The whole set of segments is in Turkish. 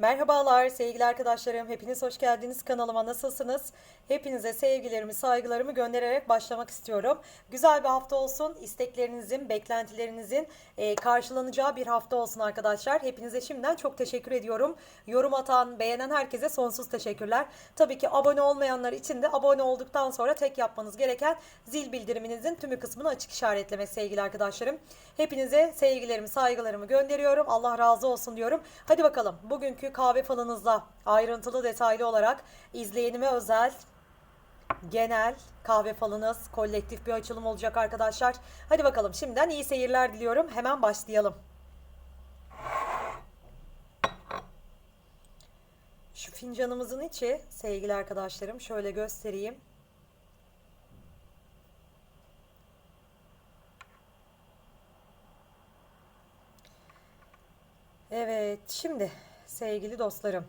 Merhabalar sevgili arkadaşlarım. Hepiniz hoş geldiniz kanalıma. Nasılsınız? Hepinize sevgilerimi, saygılarımı göndererek başlamak istiyorum. Güzel bir hafta olsun. İsteklerinizin, beklentilerinizin e, karşılanacağı bir hafta olsun arkadaşlar. Hepinize şimdiden çok teşekkür ediyorum. Yorum atan, beğenen herkese sonsuz teşekkürler. Tabii ki abone olmayanlar için de abone olduktan sonra tek yapmanız gereken zil bildiriminizin tümü kısmını açık işaretleme sevgili arkadaşlarım. Hepinize sevgilerimi, saygılarımı gönderiyorum. Allah razı olsun diyorum. Hadi bakalım bugünkü kahve falınızda ayrıntılı detaylı olarak izleyenime özel genel kahve falınız kolektif bir açılım olacak arkadaşlar. Hadi bakalım şimdiden iyi seyirler diliyorum. Hemen başlayalım. Şu fincanımızın içi sevgili arkadaşlarım şöyle göstereyim. Evet, şimdi sevgili dostlarım.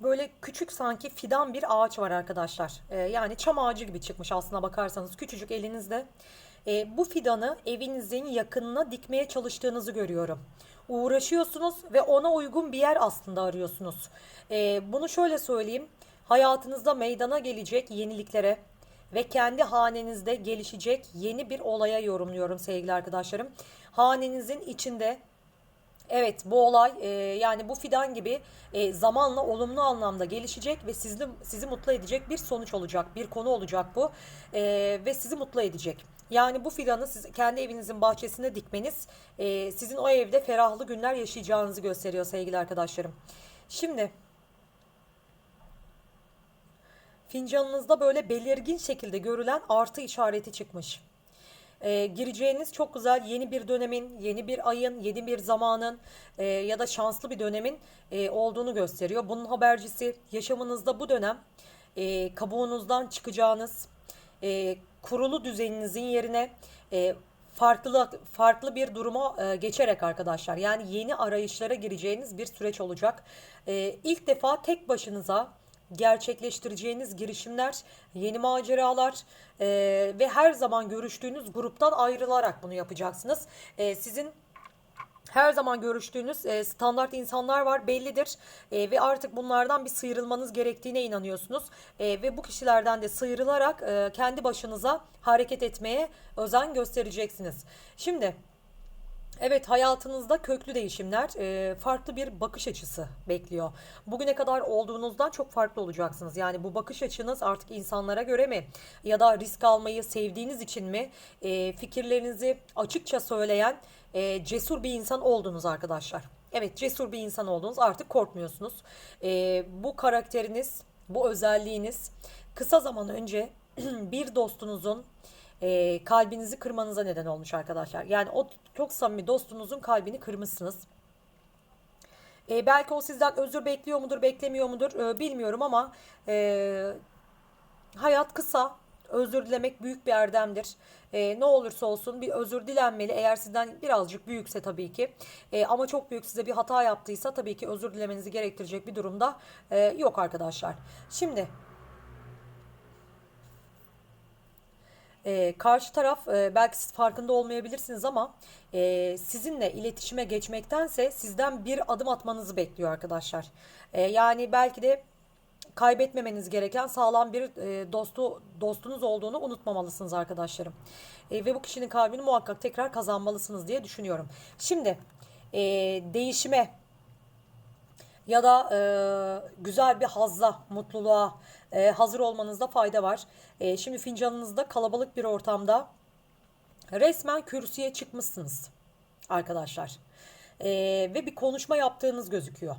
Böyle küçük sanki fidan bir ağaç var arkadaşlar. Ee, yani çam ağacı gibi çıkmış aslına bakarsanız küçücük elinizde. Ee, bu fidanı evinizin yakınına dikmeye çalıştığınızı görüyorum. Uğraşıyorsunuz ve ona uygun bir yer aslında arıyorsunuz. Ee, bunu şöyle söyleyeyim. Hayatınızda meydana gelecek yeniliklere ve kendi hanenizde gelişecek yeni bir olaya yorumluyorum sevgili arkadaşlarım. Hanenizin içinde Evet bu olay e, yani bu fidan gibi e, zamanla olumlu anlamda gelişecek ve sizi, sizi mutlu edecek bir sonuç olacak, bir konu olacak bu E, ve sizi mutlu edecek. Yani bu fidanı siz kendi evinizin bahçesinde dikmeniz e, sizin o evde ferahlı günler yaşayacağınızı gösteriyor sevgili arkadaşlarım. Şimdi fincanınızda böyle belirgin şekilde görülen artı işareti çıkmış e, gireceğiniz çok güzel yeni bir dönemin, yeni bir ayın, yeni bir zamanın e, ya da şanslı bir dönemin e, olduğunu gösteriyor. Bunun habercisi yaşamınızda bu dönem e, kabuğunuzdan çıkacağınız, e, kurulu düzeninizin yerine e, farklı farklı bir duruma e, geçerek arkadaşlar. Yani yeni arayışlara gireceğiniz bir süreç olacak. E, ilk defa tek başınıza gerçekleştireceğiniz girişimler, yeni maceralar e, ve her zaman görüştüğünüz gruptan ayrılarak bunu yapacaksınız. E, sizin her zaman görüştüğünüz e, standart insanlar var bellidir e, ve artık bunlardan bir sıyrılmanız gerektiğine inanıyorsunuz e, ve bu kişilerden de sıyrılarak e, kendi başınıza hareket etmeye özen göstereceksiniz. Şimdi Evet hayatınızda köklü değişimler, e, farklı bir bakış açısı bekliyor. Bugüne kadar olduğunuzdan çok farklı olacaksınız. Yani bu bakış açınız artık insanlara göre mi? Ya da risk almayı sevdiğiniz için mi? E, fikirlerinizi açıkça söyleyen e, cesur bir insan oldunuz arkadaşlar. Evet cesur bir insan oldunuz artık korkmuyorsunuz. Bu karakteriniz, bu özelliğiniz kısa zaman önce bir dostunuzun kalbinizi kırmanıza neden olmuş arkadaşlar. Yani o çok samimi dostunuzun kalbini kırmışsınız. E, belki o sizden özür bekliyor mudur, beklemiyor mudur e, bilmiyorum ama e, hayat kısa. Özür dilemek büyük bir erdemdir. E, ne olursa olsun bir özür dilenmeli. Eğer sizden birazcık büyükse tabii ki. E, ama çok büyük size bir hata yaptıysa tabii ki özür dilemenizi gerektirecek bir durumda e, yok arkadaşlar. Şimdi e, karşı taraf e, belki siz farkında olmayabilirsiniz ama e, sizinle iletişime geçmektense sizden bir adım atmanızı bekliyor arkadaşlar. E, yani belki de kaybetmemeniz gereken sağlam bir e, dostu dostunuz olduğunu unutmamalısınız arkadaşlarım. E, ve bu kişinin kalbini muhakkak tekrar kazanmalısınız diye düşünüyorum. Şimdi e, değişime ya da e, güzel bir hazza, mutluluğa e, hazır olmanızda fayda var. E, şimdi fincanınızda kalabalık bir ortamda resmen kürsüye çıkmışsınız arkadaşlar. E, ve bir konuşma yaptığınız gözüküyor.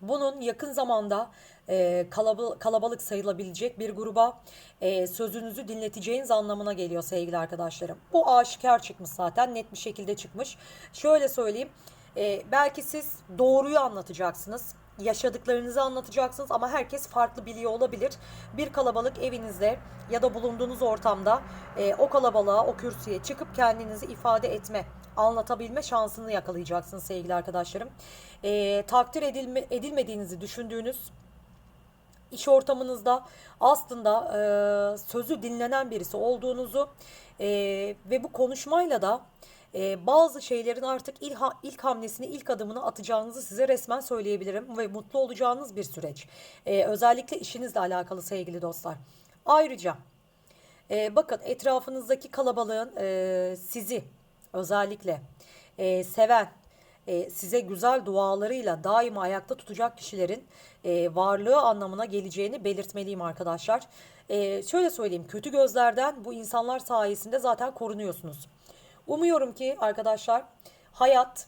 Bunun yakın zamanda e, kalabalık, kalabalık sayılabilecek bir gruba e, sözünüzü dinleteceğiniz anlamına geliyor sevgili arkadaşlarım. Bu aşikar çıkmış zaten net bir şekilde çıkmış. Şöyle söyleyeyim e, belki siz doğruyu anlatacaksınız yaşadıklarınızı anlatacaksınız ama herkes farklı biliyor olabilir. Bir kalabalık evinizde ya da bulunduğunuz ortamda e, o kalabalığa, o kürsüye çıkıp kendinizi ifade etme, anlatabilme şansını yakalayacaksınız sevgili arkadaşlarım. E, takdir edilme, edilmediğinizi düşündüğünüz iş ortamınızda aslında e, sözü dinlenen birisi olduğunuzu e, ve bu konuşmayla da e, bazı şeylerin artık ilk, ilk hamlesini, ilk adımını atacağınızı size resmen söyleyebilirim ve mutlu olacağınız bir süreç. E, özellikle işinizle alakalı sevgili dostlar. Ayrıca e, bakın etrafınızdaki kalabalığın e, sizi özellikle e, seven, e, size güzel dualarıyla daima ayakta tutacak kişilerin e, varlığı anlamına geleceğini belirtmeliyim arkadaşlar. E, şöyle söyleyeyim kötü gözlerden bu insanlar sayesinde zaten korunuyorsunuz. Umuyorum ki arkadaşlar hayat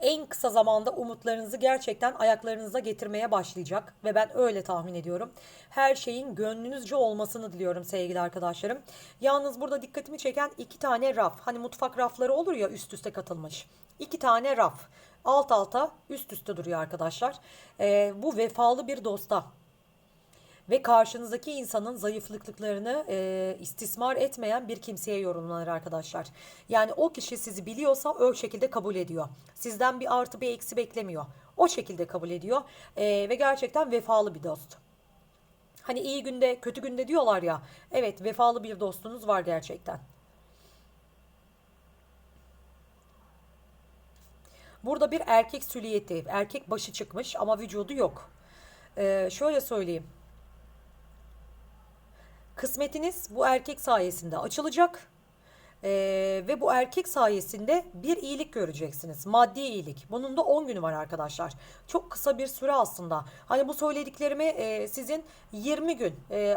en kısa zamanda umutlarınızı gerçekten ayaklarınıza getirmeye başlayacak ve ben öyle tahmin ediyorum. Her şeyin gönlünüzce olmasını diliyorum sevgili arkadaşlarım. Yalnız burada dikkatimi çeken iki tane raf. Hani mutfak rafları olur ya üst üste katılmış. İki tane raf. Alt alta üst üste duruyor arkadaşlar. Ee, bu vefalı bir dosta ve karşınızdaki insanın zayıflıklarını e, istismar etmeyen bir kimseye yorumlanır arkadaşlar. Yani o kişi sizi biliyorsa o şekilde kabul ediyor. Sizden bir artı bir eksi beklemiyor. O şekilde kabul ediyor e, ve gerçekten vefalı bir dost. Hani iyi günde kötü günde diyorlar ya. Evet vefalı bir dostunuz var gerçekten. Burada bir erkek süliyeti, erkek başı çıkmış ama vücudu yok. Ee, şöyle söyleyeyim. Kısmetiniz bu erkek sayesinde açılacak. Ee, ve bu erkek sayesinde bir iyilik göreceksiniz. Maddi iyilik. Bunun da 10 günü var arkadaşlar. Çok kısa bir süre aslında. Hani bu söylediklerimi e, sizin 20 gün e,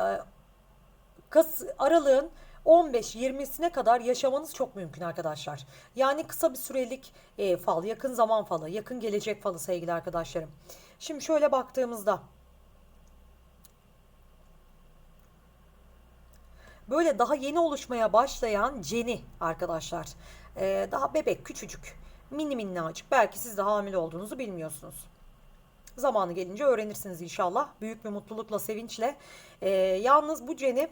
Kas, aralığın 15-20'sine kadar yaşamanız çok mümkün arkadaşlar. Yani kısa bir sürelik e, fal, yakın zaman falı, yakın gelecek falı sevgili arkadaşlarım. Şimdi şöyle baktığımızda böyle daha yeni oluşmaya başlayan ceni arkadaşlar. Ee, daha bebek küçücük mini minnacık belki siz de hamile olduğunuzu bilmiyorsunuz. Zamanı gelince öğrenirsiniz inşallah. Büyük bir mutlulukla, sevinçle. Ee, yalnız bu ceni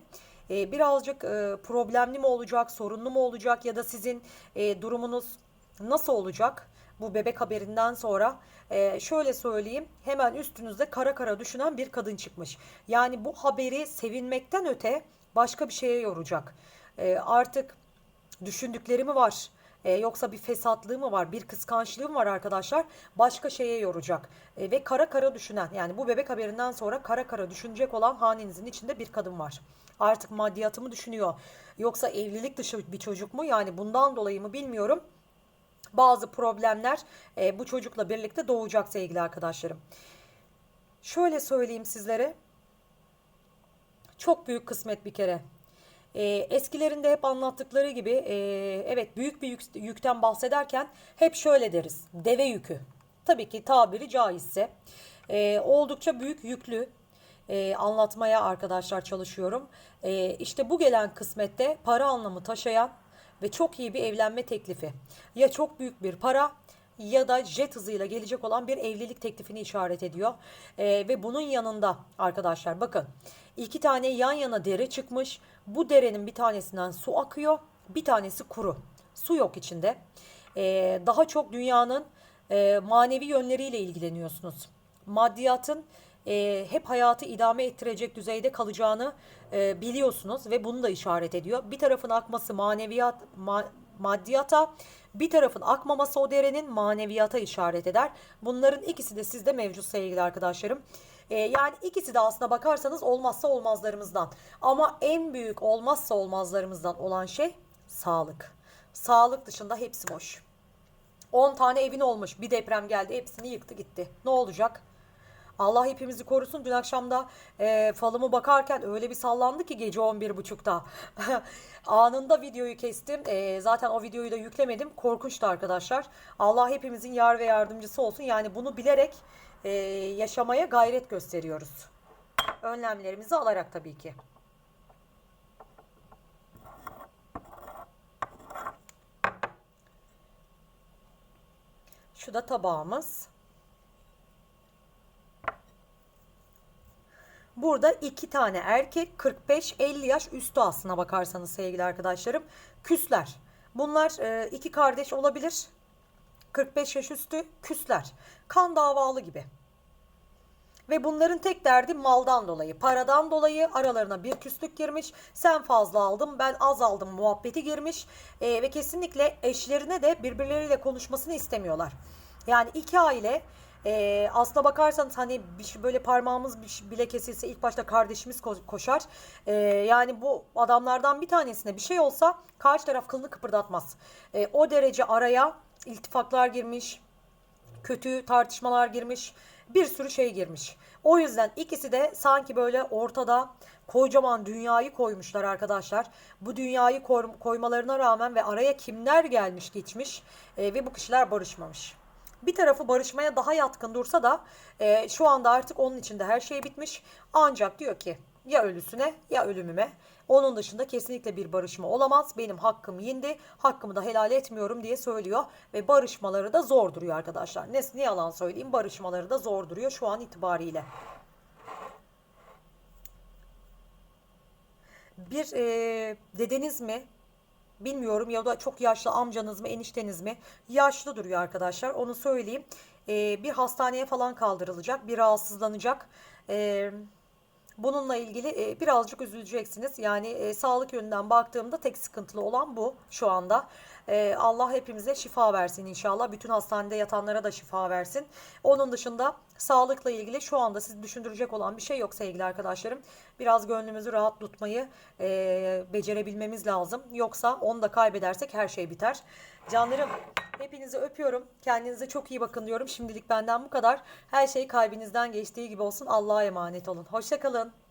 e, birazcık e, problemli mi olacak, sorunlu mu olacak ya da sizin e, durumunuz nasıl olacak? Bu bebek haberinden sonra e, şöyle söyleyeyim hemen üstünüzde kara kara düşünen bir kadın çıkmış. Yani bu haberi sevinmekten öte başka bir şeye yoracak. E, artık düşündükleri mi var? E, yoksa bir fesatlığı mı var? Bir kıskançlığı mı var arkadaşlar? Başka şeye yoracak. E, ve kara kara düşünen yani bu bebek haberinden sonra kara kara düşünecek olan hanenizin içinde bir kadın var. Artık maddiyatımı düşünüyor. Yoksa evlilik dışı bir çocuk mu? Yani bundan dolayı mı bilmiyorum. Bazı problemler e, bu çocukla birlikte doğacak sevgili arkadaşlarım. Şöyle söyleyeyim sizlere. Çok büyük kısmet bir kere. E, eskilerinde hep anlattıkları gibi e, evet büyük bir yük, yükten bahsederken hep şöyle deriz. Deve yükü. Tabii ki tabiri caizse. E, oldukça büyük yüklü e, anlatmaya arkadaşlar çalışıyorum. E, işte bu gelen kısmette para anlamı taşıyan ve çok iyi bir evlenme teklifi. Ya çok büyük bir para ya da jet hızıyla gelecek olan bir evlilik teklifini işaret ediyor. E, ve bunun yanında arkadaşlar bakın iki tane yan yana dere çıkmış. Bu derenin bir tanesinden su akıyor bir tanesi kuru. Su yok içinde. E, daha çok dünyanın e, manevi yönleriyle ilgileniyorsunuz. Maddiyatın e, hep hayatı idame ettirecek düzeyde kalacağını e, biliyorsunuz ve bunu da işaret ediyor. Bir tarafın akması maneviyat ma, maddiyata, bir tarafın akmaması o derenin maneviyata işaret eder. Bunların ikisi de sizde mevcut sevgili arkadaşlarım. E, yani ikisi de aslına bakarsanız olmazsa olmazlarımızdan. Ama en büyük olmazsa olmazlarımızdan olan şey sağlık. Sağlık dışında hepsi boş. 10 tane evin olmuş. Bir deprem geldi. Hepsini yıktı gitti. Ne olacak? Allah hepimizi korusun. Dün akşamda e, falımı bakarken öyle bir sallandı ki gece 11.30'da. Anında videoyu kestim. E, zaten o videoyu da yüklemedim. Korkunçtu arkadaşlar. Allah hepimizin yar ve yardımcısı olsun. Yani bunu bilerek e, yaşamaya gayret gösteriyoruz. Önlemlerimizi alarak tabii ki. Şu da tabağımız. Burada iki tane erkek 45-50 yaş üstü aslına bakarsanız sevgili arkadaşlarım. Küsler. Bunlar e, iki kardeş olabilir. 45 yaş üstü küsler. Kan davalı gibi. Ve bunların tek derdi maldan dolayı, paradan dolayı aralarına bir küslük girmiş. Sen fazla aldın, ben az aldım muhabbeti girmiş. Ee, ve kesinlikle eşlerine de birbirleriyle konuşmasını istemiyorlar. Yani iki aile e, aslına bakarsanız hani bir böyle parmağımız bile kesilse ilk başta kardeşimiz ko- koşar. Ee, yani bu adamlardan bir tanesine bir şey olsa karşı taraf kılını kıpırdatmaz. Ee, o derece araya iltifaklar girmiş, kötü tartışmalar girmiş, bir sürü şey girmiş. O yüzden ikisi de sanki böyle ortada kocaman dünyayı koymuşlar arkadaşlar. Bu dünyayı koy- koymalarına rağmen ve araya kimler gelmiş geçmiş e, ve bu kişiler barışmamış. Bir tarafı barışmaya daha yatkın dursa da e, şu anda artık onun içinde her şey bitmiş. Ancak diyor ki ya ölüsüne ya ölümüme. Onun dışında kesinlikle bir barışma olamaz. Benim hakkım yindi. Hakkımı da helal etmiyorum diye söylüyor. Ve barışmaları da zor duruyor arkadaşlar. Ne, ne yalan söyleyeyim barışmaları da zor duruyor şu an itibariyle. Bir e, dedeniz mi bilmiyorum ya da çok yaşlı amcanız mı enişteniz mi yaşlı duruyor arkadaşlar onu söyleyeyim. E, bir hastaneye falan kaldırılacak bir rahatsızlanacak. E, Bununla ilgili e, birazcık üzüleceksiniz. Yani e, sağlık yönünden baktığımda tek sıkıntılı olan bu şu anda. E, Allah hepimize şifa versin inşallah. Bütün hastanede yatanlara da şifa versin. Onun dışında sağlıkla ilgili şu anda sizi düşündürecek olan bir şey yok sevgili arkadaşlarım. Biraz gönlümüzü rahat tutmayı e, becerebilmemiz lazım. Yoksa onu da kaybedersek her şey biter. Canlarım hepinizi öpüyorum. Kendinize çok iyi bakın diyorum. Şimdilik benden bu kadar. Her şey kalbinizden geçtiği gibi olsun. Allah'a emanet olun. Hoşçakalın.